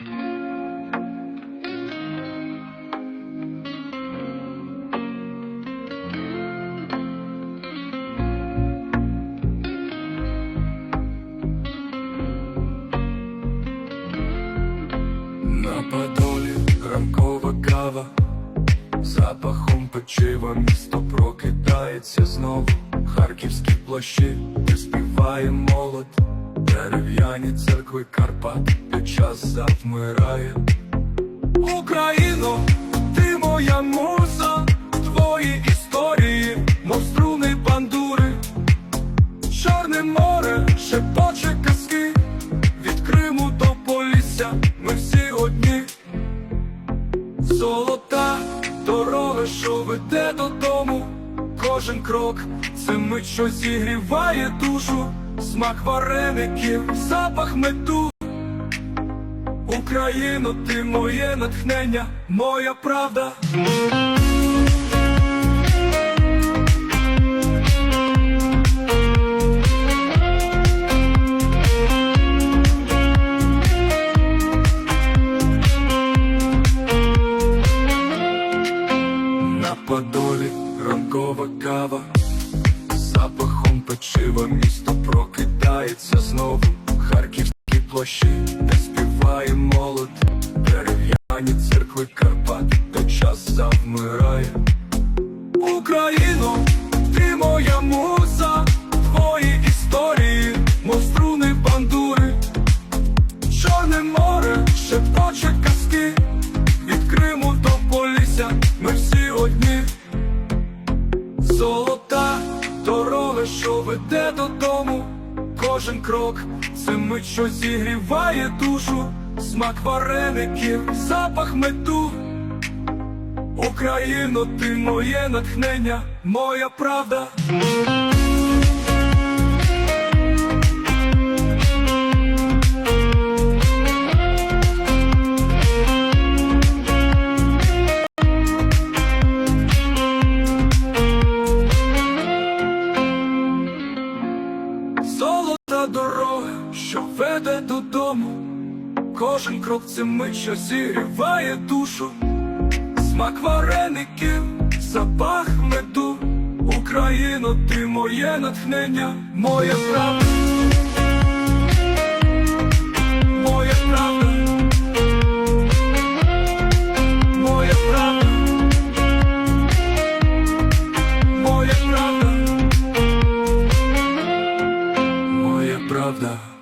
На подолі ранкова кава, запахом печива місто прокидається знову. Харківські площі, де співає молод, дерев'яні церкви Карпат, де час завмирає. Україно, ти моя муза, твої історії, мов струни бандури, Чорне море, шепоче казки, від Криму до Полісся, ми всі одні. Золота дорога, що веде додому, кожен крок, це мить, що зігріває душу, смак вареників, запах меду. Україно, ти моє натхнення, моя правда. На подолі ранкова кава, запахом печива місто прокидається знову. Харківські площі, де співає молод, дерев'яні церкви Карпат, де час завмирає. Україно, ти моя муза, твої історії, мов струни бандури, Чорне море, шепоче казки, від Криму до Полісся, ми всі одні. Золота дорога, що веде додому, кожен крок, це що зігріває душу, смак вареників, запах мету. Україно, ти моє натхнення, моя правда. що веде додому, кожен крок це мить, що зігріває душу, смак вареників, запах меду, Україно, ти моє натхнення, моя правда, моє правда, моя правда, моя правда, моє правда.